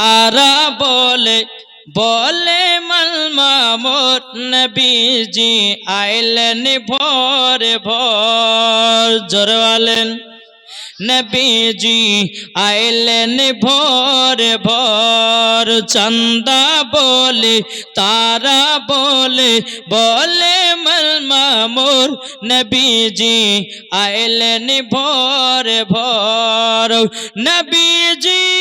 আরা বলে বলে মালমা মোর নবীজি, আইলেন ভোর ভোর। জোরওয়ালেন নবীজি, আইলেন ভোর ভোর। চন্দা বলে, তারা বলে বলে মলমা মোর নবীজি, আইলেন ভোর ভোর। নবীজি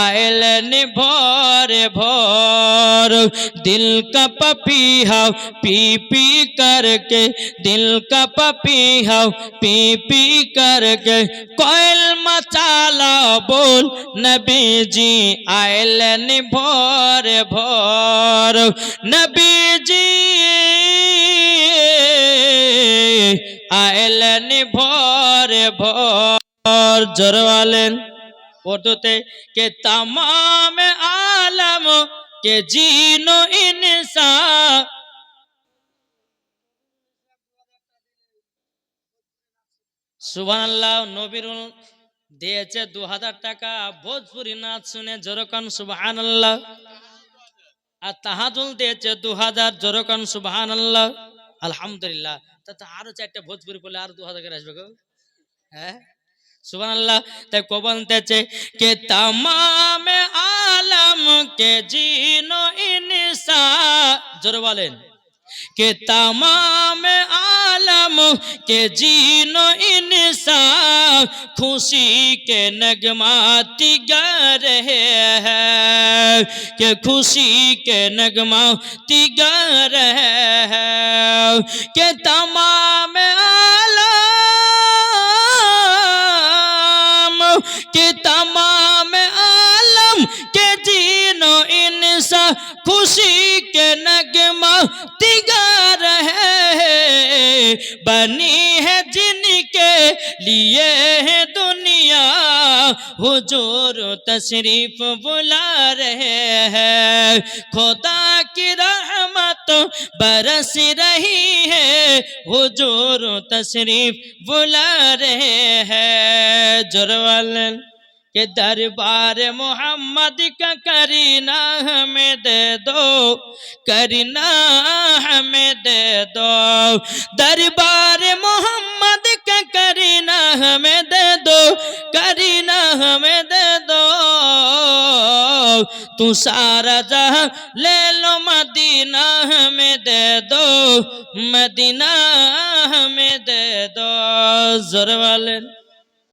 आयलन भोर भोर दिल का पपीहा पी पी करके दिल का पपीहा पी पी करके कोयल मचाला बोल नबी जी आयलन भोर भोर नबी जी आयलन भोर भोर जरवालन পড়তে কে তাম আলম, কে জিনো ইনসা। সুবান নবীরুল দিয়েছে দু হাজার টাকা। ভোজপুরি নাচ শুনে জোরকান সুবাহান আর তাহাজুল দিয়েছে দু হাজার জোরকান সুবাহান আলহামদুলিল্লাহ। তা আরও চারটা ভোজপুরি পড়লে আরও দু হাজার করে আসবে গো। হ্যাঁ? سبحان اللہ تے کو بنتے چے کہ تمام عالم کے جین و انسا جروالین کہ تمام عالم کے جین و انسا خوشی کے نگماتی گا رہے ہیں کہ خوشی کے نگماتی گا رہے ہیں کہ تمام بنی ہے جن کے لیے ہے دنیا۔ حضور تشریف بلا رہے ہیں۔ خدا کی رحمت برس رہی ہے۔ حضور تشریف بلا رہے ہیں۔ جروال کہ دربار محمد کا کرینا ہمیں دے دو کرینا ہمیں دے دو۔ دربار محمد کا کرینا ہمیں دے دو کرینا ہمیں دے دو۔ تو سارا جہاں لے لو، مدینہ ہمیں دے دو۔ مدینہ ہمیں دے دو۔ زر والے